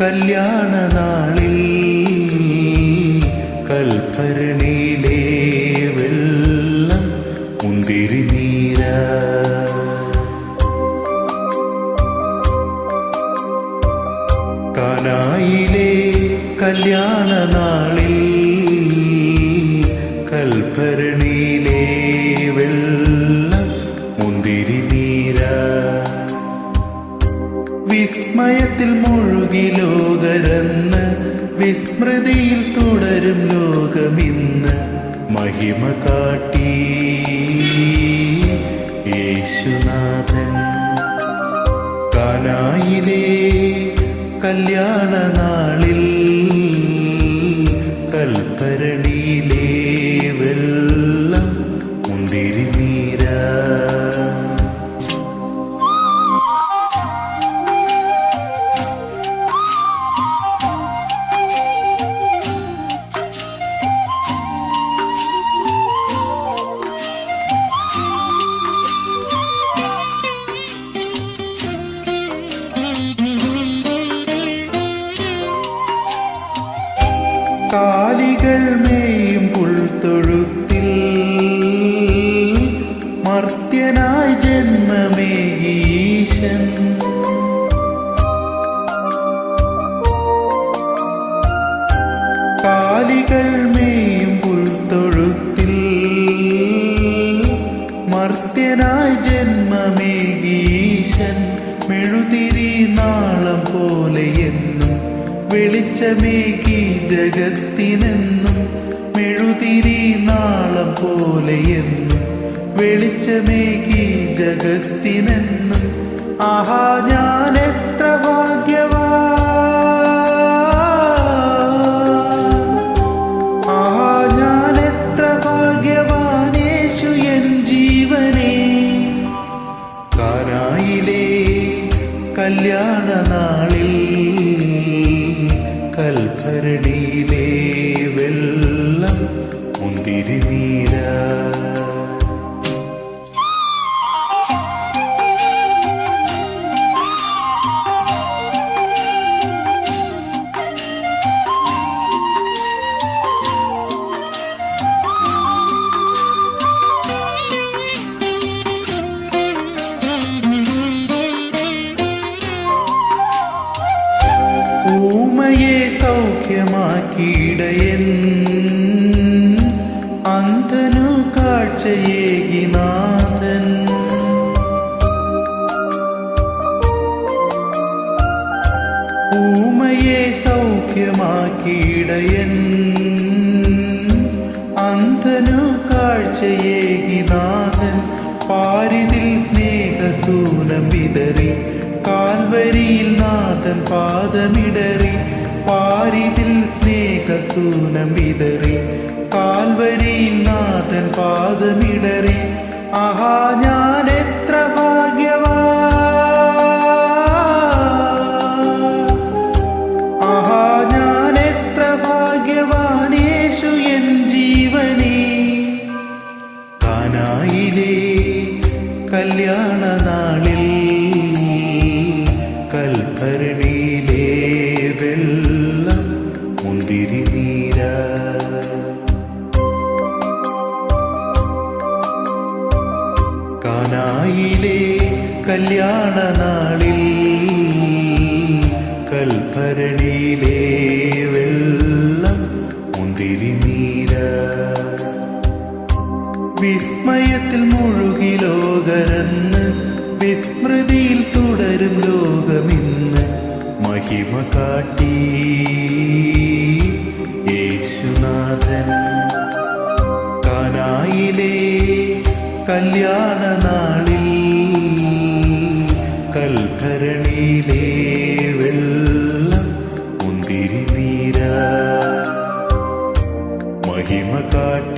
കല്യാണ നാളിൽ കൽഭരണിയിലെ വെള്ളം മുന്തിരി നീര. കാനായിലെ കൽഭരണിയിലെ വിസ്മയത്തിൽ മുഴുകി ലോകരന്ന് വിസ്മൃതിയിൽ തുടരും ലോകമിന്ന് മഹിമ കാട്ടി. യേശുനാഥൻ കാനായിലെ കല്യാണ നാളിൽ കൽപ്പരണിയിലെ കാലികൾ മേയും പുൽത്തൊഴുത്തിൽ. മർത്യനായി ഈശൻ കാലികൾ മേയും പുൽത്തൊഴുത്തിൽ. മർത്യനായി ഈശൻ മെഴുതിരി എന്നും വെളിച്ചമേകി ജഗത്തിനെന്നും മെഴുതിരി നാളം പോലെ എന്നും വെളിച്ചമേകി ജഗത്തിനെന്നും ആഹാ ഞാൻ എത്ര ഭാഗ്യവാ. ആഹാ ഞാൻ എത്ര ഭാഗ്യവാനേശു എൻ ജീവനേ. കാനായിലെ കല്യാണ നാളിൽ കൽഭരണിയിലെ വെള്ളം മുന്തിരി നീരാ ഊമയെ സൗഖ്യമാക്കിയിടയൻ. അന്തനു കാഴ്ചയേകി നാഥൻ പാദമിടറി പാരിതിൽ സ്നേഹസൂനം വിതറി. കാൽവരിയിൽ നാഥൻ പാദമിടറി ആഹാ ഞാൻ എത്ര കല്യാണ നാളിൽ കൽഭരണിയിലെ കാനായിലെ കല്യാണ നാളിൽ കൽഭരണിയിലെ വെള്ളം മുന്തിരി നീര. വിസ്മയത്തിൽ മുഴുകി ലോകരന്ന് വിസ്മൃതിയിൽ തുടരും ലോകമിന്ന് മഹിമ കാട്ടി. യേശുനാഥൻ. കല്യാണ നാളിൽ കൽഭരണിയിലെ വെള്ളം നീര. മഹിമ കാട്ടി